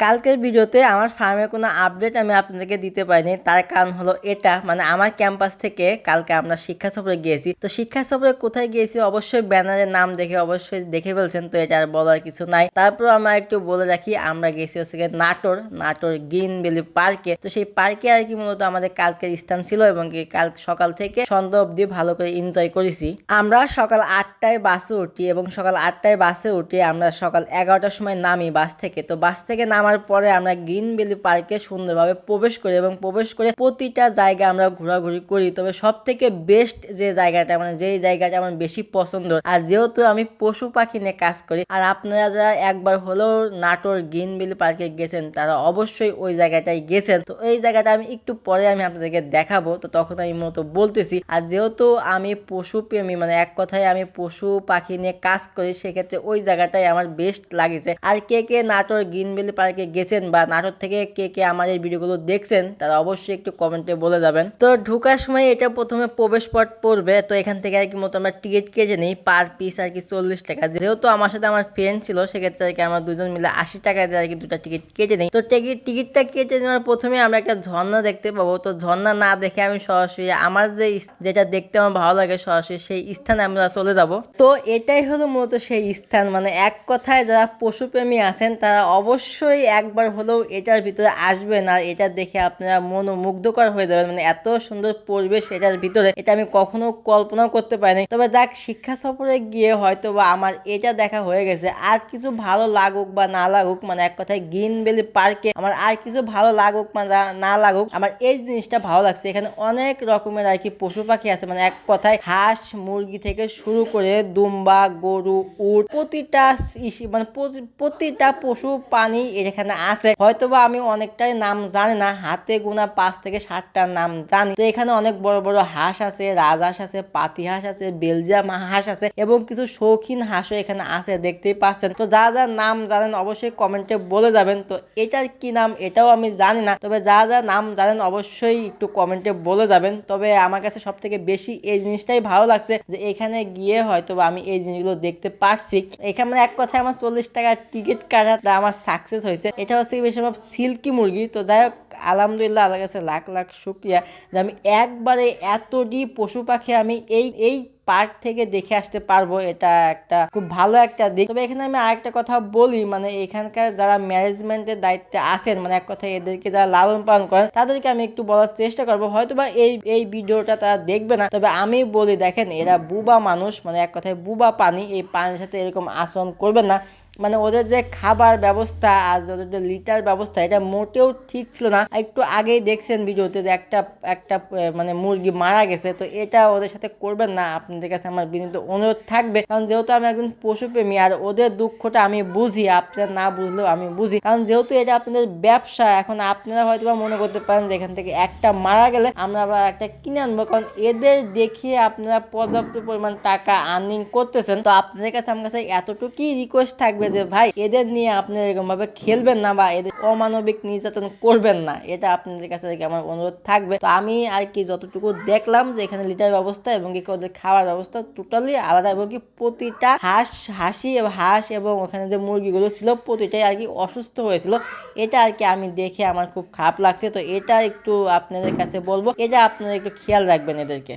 কালকের ভিডিওতে আমার ফার্মের কোনো আপডেট আমি আপনাদেরকে দিতে পারিনি। তার কারণ হলো এটা মানে আমার ক্যাম্পাস থেকে কালকে আমরা শিক্ষা সফরে গিয়েছি। তো শিক্ষা সফরে কোথায় গিয়েছি অবশ্যই ব্যানারের নাম দেখে অবশ্যই দেখে ফেলছেন, তো এটা আর বলার কিছু নাই। তারপর আমরা একটু বলে রাখি, আমরা গেছি হচ্ছে নাটোর নাটোর গ্রিন ভ্যালি পার্কে। তো সেই পার্কে আর কি মূলত আমাদের কালকের স্থান ছিল এবং কি কাল সকাল থেকে সন্ধ্যা অবধি ভালো করে এনজয় করেছি। আমরা সকাল আটটায় বাসে উঠি এবং সকাল আটটায় বাসে উঠি আমরা সকাল এগারোটার সময় নামি বাস থেকে। তো বাস থেকে নামার পরে আমরা গ্রিন ভ্যালি পার্কে সুন্দরভাবে প্রবেশ করি এবং প্রবেশ করে প্রতিটা জায়গা আমরা ঘোরাঘুরি করি। তবে সব থেকে বেস্ট যে জায়গাটা মানে যেই জায়গাটা আমার বেশি পছন্দ, আর যেহেতু আমি পশু পাখি নিয়ে কাজ করি, আর আপনারা যারা একবার হলেও নাটোর গ্রিন ভ্যালি পার্কে গেছেন, তারা অবশ্যই ওই জায়গাটায় গেছেন। তো এই জায়গাটা আমি একটু পরে আমি আপনাদেরকে দেখাবো, তো তখন আমি মতো বলতেছি। আর যেহেতু আমি পশু প্রেমী মানে এক কথায় আমি পশু পাখি নিয়ে কাজ করি, সেক্ষেত্রে ওই জায়গাটাই আমার বেস্ট লাগেছে। আর কে কে নাটোর গ্রিন ভ্যালি পার্কে গেছেন বা নাটোর থেকে কে কে আমার এই ভিডিওগুলো দেখছেন, তারা অবশ্যই একটু কমেন্টে বলে যাবেন। তো ঢোকার সময় এটা প্রথমে প্রবেশ পথ পড়বে, তো এখান থেকে আর কি মতো আমরা টিকিট কেটে নিই, পার পিস আর কি চল্লিশ টাকা। যেহেতু আমার সাথে আমার ফ্রেন্ড ছিল, সেক্ষেত্রে আর কি আমরা দুজন মিলে আশি টাকা দিয়ে আর কি দুটা টিকিট কেটে নিই। তো টিকিট টিকিটটা কেটে নেওয়ার প্রথমে আমরা একটা ঝর্ণা দেখতে পাবো। তো ঝর্ণা না দেখে আমি সরাসরি, আমার যে যেটা দেখতে আমার ভালো লাগে সরাসরি সেই স্থানে আমরা চলে যাব। তো এটাই হলো মূলত সেই স্থান মানে এক কথায় যারা পশুপ্রেমী আছেন, তারা অবশ্যই একবার হলেও এটার ভিতরে আসবেন আর এটা দেখে আপনারা মনোমুগ্ধকর হয়ে যাবেন। মানে এত সুন্দর পরিবেশ এটার ভিতরে, এটা আমি কখনো কল্পনাও করতে পারিনি। তবে যাক, শিক্ষা সফরে গিয়ে হয়তো বা আমার এটা দেখা হয়ে গেছে। আর কিছু ভালো লাগুক বা না লাগুক মানে এক কথায় গ্রিন ভ্যালি পার্কে আমার আর কিছু ভালো লাগুক বা না- লাগুক, আমার এই জিনিসটা ভালো লাগছে। এখানে অনেক রকমের আর কি পশু পাখি আছে মানে এক কথায় হাঁস, মুরগি থেকে শুরু করে দুম্বা, গরু, উট, প্রতিটা মানে প্রতি- প্রতিটা পশু, প্রাণী এখানে আছে। হয়তোবা আমি অনেকটাই নাম জানি না, হাতে গোনা পাঁচ থেকে ষাটটা নাম জানি। তো এখানে অনেক বড় বড় হাঁস আছে, রাজহাঁস আছে পাতি হাঁস আছে, বেলজিয়াম হাঁস আছে এবং কিছু শৌখিন হাঁসও এখানে আছে, দেখতেই পাচ্ছেন। তো যা যা নাম জানেন অবশ্যই কমেন্টে বলে যাবেন। তো এটার কি নাম এটাও আমি জানি না, তবে যা যা নাম জানেন অবশ্যই একটু কমেন্টে বলে যাবেন। তবে আমার কাছে সব থেকে বেশি এই জিনিসটাই ভালো লাগছে যে এখানে গিয়ে হয়তো আমি এই জিনিসগুলো দেখতে পারছি। এখানে এক কথায় আমার চল্লিশ টাকার টিকিট কাটা আমার সাকসেস হয়েছে। এটা হচ্ছে বেশি সব সিল্কি মুরগি। তো যাই হোক, আলহামদুলিল্লাহ আল্লাহ কাছে লাখ লাখ শুক্রিয়া যে আমি একবারে এতটি পশু পাখি আমি এই এই পার্ক থেকে দেখে আসতে পারব। এটা একটা খুব ভালো একটা দিক। তবে এখানে আমি আরেকটা কথা বলি মানে এখানকার যারা ম্যানেজমেন্টের দায়িত্বে আছেন মানে এক কথায় এদেরকে যারা লালন পালন করেন, তাদেরকে আমি একটু বলার চেষ্টা করব। হয়তোবা এই এই ভিডিওটা তারা দেখবে না, তবে আমি বলি, দেখেন এরা বুবা মানুষ মানে এক কথায় বুবা পানি এই পানির সাথে এরকম আচরণ করবে না। মানে ওদের যে খাবার ব্যবস্থা আর ওদের যে লিটার ব্যবস্থা, এটা মোটেও ঠিক ছিল না। একটু আগেই দেখছেন ভিডিওতে যে একটা একটা মানে মুরগি মারা গেছে। তো এটা ওদের সাথে করবেন না। আপনাদের কাছে আমার বিনীত অনুরোধ থাকবে। কারণ যেহেতু আমি একজন পশুপ্রেমী আর ওদের দুঃখটা আমি বুঝি, আপনারা না বুঝলেও আমি বুঝি। কারণ যেহেতু এটা আপনাদের ব্যবসা, এখন আপনারা হয়তো বা মনে করতে পারেন যে এখান থেকে একটা মারা গেলে আমরা আবার একটা কিনে আনব। কারণ এদের দেখিয়ে আপনারা পর্যাপ্ত পরিমাণ টাকা আর্নিং করতেছেন। তো আপনাদের কাছে আমার কাছে এতটুকুই রিকোয়েস্ট থাকবে যে, ভাই, এদের নিয়ে আপনারা এরকম ভাবে খেলবেন না বা এদের অমানবিক নির্যাতন করবেন না। এটা আপনাদের কাছে আমার অনুরোধ থাকবে। তো আমি আর কি যতটুকু দেখলাম যে, এখানে লিটার ব্যবস্থা এবং কি ওদের খাওয়ার ব্যবস্থা টোটালি আলাদা এবং কি প্রতিটা হাঁস, হাসি এবং হাঁস এবং ওখানে যে মুরগিগুলো ছিল প্রতিটাই আর কি অসুস্থ হয়েছিল। এটা আর কি আমি দেখে আমার খুব খারাপ লাগছে। তো এটা একটু আপনাদের কাছে বলব। এটা আপনারা একটু খেয়াল রাখবেন এদেরকে।